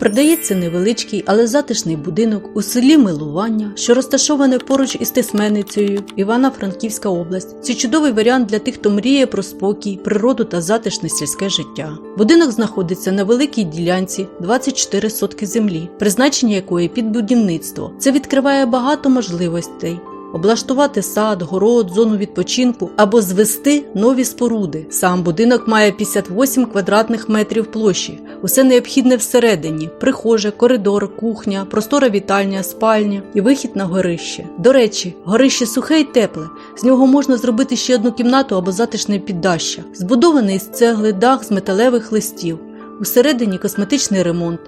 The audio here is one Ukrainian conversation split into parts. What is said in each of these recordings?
Продається невеличкий, але затишний будинок у селі Милування, що розташоване поруч із Тисменницею, Івано-Франківська область. Це чудовий варіант для тих, хто мріє про спокій, природу та затишне сільське життя. Будинок знаходиться на великій ділянці 24 сотки землі, призначення якої під будівництво. Це відкриває багато можливостей. Облаштувати сад, город, зону відпочинку або звести нові споруди. Сам будинок має 58 квадратних метрів площі. Усе необхідне всередині: прихожа, коридор, кухня, простора вітальня, спальня і вихід на горище. До речі, горище сухе й тепле. З нього можна зробити ще одну кімнату або затишне піддаща. Збудований з цегли дах з металевих листів. Усередині косметичний ремонт.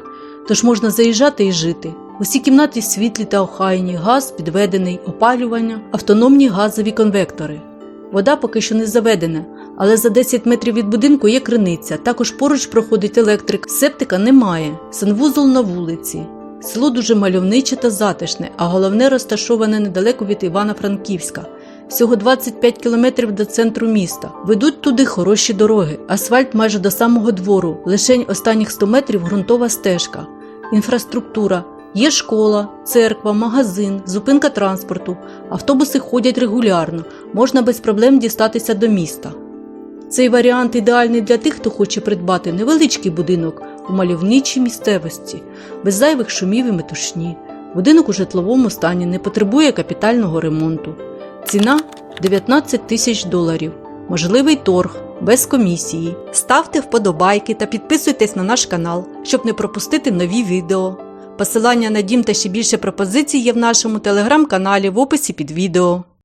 Тож можна заїжджати і жити. Усі кімнати світлі та охайні, газ підведений, опалювання, автономні газові конвектори. Вода поки що не заведена, але за 10 метрів від будинку є криниця. Також поруч проходить електрик. Септика немає. Санвузол на вулиці. Село дуже мальовниче та затишне, а головне розташоване недалеко від Івано-Франківська. Всього 25 кілометрів до центру міста. Ведуть туди хороші дороги, асфальт майже до самого двору, лишень останніх 100 метрів ґрунтова стежка. Інфраструктура. Є школа, церква, магазин, зупинка транспорту. Автобуси ходять регулярно, можна без проблем дістатися до міста. Цей варіант ідеальний для тих, хто хоче придбати невеличкий будинок у мальовничій місцевості, без зайвих шумів і метушні. Будинок у житловому стані не потребує капітального ремонту. Ціна 19 тисяч доларів. Можливий торг без комісії. Ставте вподобайки та підписуйтесь на наш канал, щоб не пропустити нові відео. Посилання на дім та ще більше пропозицій є в нашому телеграм-каналі в описі під відео.